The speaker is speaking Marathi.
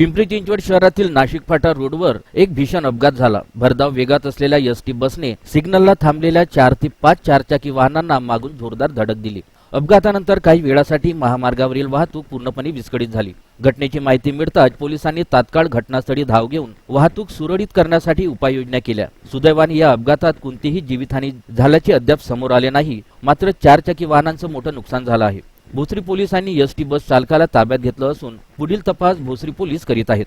पिंपरी चिंचवड शहरातील नाशिक फाटा रोडवर एक भीषण अपघात झाला. भरधाव वेगात असलेल्या एस टी बसने सिग्नलला थांबलेल्या चार ते पाच चारचाकी वाहनांना मागून जोरदार धडक दिली. अपघातानंतर काही वेळासाठी महामार्गावरील वाहतूक पूर्णपणे विस्कळीत झाली. घटनेची माहिती मिळताच पोलिसांनी तात्काळ घटनास्थळी धाव घेऊन वाहतूक सुरळीत करण्यासाठी उपाययोजना केल्या. सुदैवाने या अपघातात कोणतीही जीवितहानी झाल्याचे अद्याप समोर आले नाही. मात्र चारचाकी वाहनांचं मोठं नुकसान झालं आहे. भोसरी पोलिसांनी एस टी बस चालकाला ताब्यात घेतलं असून पुढील तपास भोसरी पोलीस करीत आहेत.